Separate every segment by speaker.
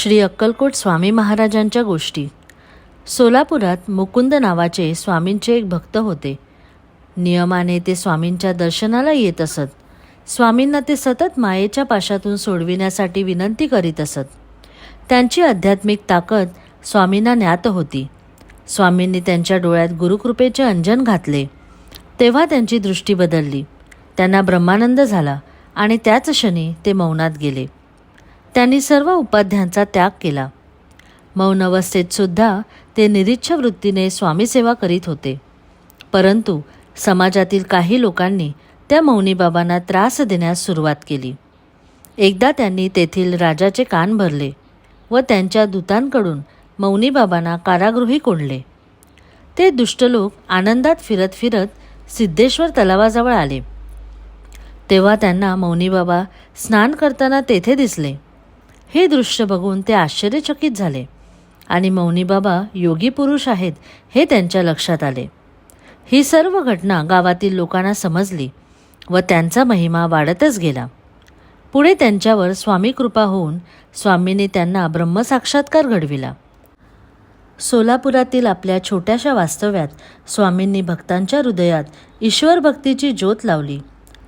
Speaker 1: श्री अक्कलकोट स्वामी महाराजांच्या गोष्टी. सोलापुरात मुकुंद नावाचे स्वामींचे एक भक्त होते. नियमाने ते स्वामींच्या दर्शनाला येत असत. स्वामींना ते सतत मायेच्या पाशातून सोडविण्यासाठी विनंती करीत असत. त्यांची आध्यात्मिक ताकद स्वामींना ज्ञात होती. स्वामींनी त्यांच्या डोळ्यात गुरुकृपेचे अंजन घातले. तेव्हा त्यांची दृष्टी बदलली. त्यांना ब्रह्मानंद झाला आणि त्याच क्षणी ते मौनात गेले. त्यांनी सर्व उपाध्यांचा त्याग केला. मौन अवस्थेत सुद्धा ते निरीच्छ वृत्तीने स्वामीसेवा करीत होते. परंतु समाजातील काही लोकांनी त्या मौनीबाबांना त्रास देण्यास सुरुवात केली. एकदा त्यांनी तेथील राजाचे कान भरले व त्यांच्या दूतांकडून मौनीबाबांना कारागृही कोंडले. ते दुष्ट लोक आनंदात फिरत फिरत सिद्धेश्वर तलावाजवळ आले. तेव्हा त्यांना मौनीबाबा स्नान करताना तेथे दिसले. हे दृश्य बघून ते आश्चर्यचकित झाले. आणि मौनी बाबा योगी पुरुष आहेत हे त्यांच्या लक्षात आले. ही सर्व घटना गावातील लोकांना समजली व त्यांचा महिमा वाढतच गेला. पुढे त्यांच्यावर स्वामी कृपा होऊन स्वामींनी त्यांना ब्रह्मसाक्षात्कार घडविला. सोलापुरातील आपल्या छोट्याशा वास्तव्यात स्वामींनी भक्तांच्या हृदयात ईश्वर भक्तीची ज्योत लावली.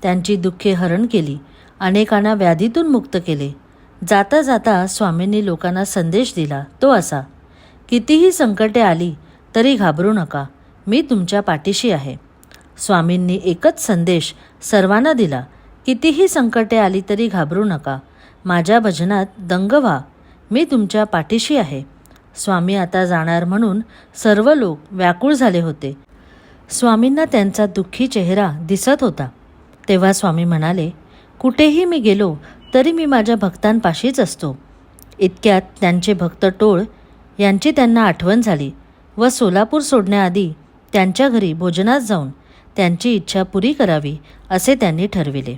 Speaker 1: त्यांची दुःखे हरण केली. अनेकांना व्याधीतून मुक्त केले. जाता जाता स्वामींनी लोकांना संदेश दिला तो असा कितीही संकटे आली तरी घाबरू नका मी तुमच्या पाठीशी आहे. स्वामींनी एकच संदेश सर्वांना दिला कितीही संकटे आली तरी घाबरू नका माझ्या भजनात दंग व्हा मी तुमच्या पाठीशी आहे. स्वामी आता जाणार म्हणून सर्व लोक व्याकुळ झाले होते. स्वामींना त्यांचा दुःखी चेहरा दिसत होता. तेव्हा स्वामी म्हणाले कुठेही मी गेलो तरी मी माझ्या भक्तांपाशीच असतो. इतक्यात त्यांचे भक्त टोळ यांची त्यांना आठवण झाली व सोलापूर सोडण्याआधी त्यांच्या घरी भोजनात जाऊन त्यांची इच्छा पुरी करावी असे त्यांनी ठरविले.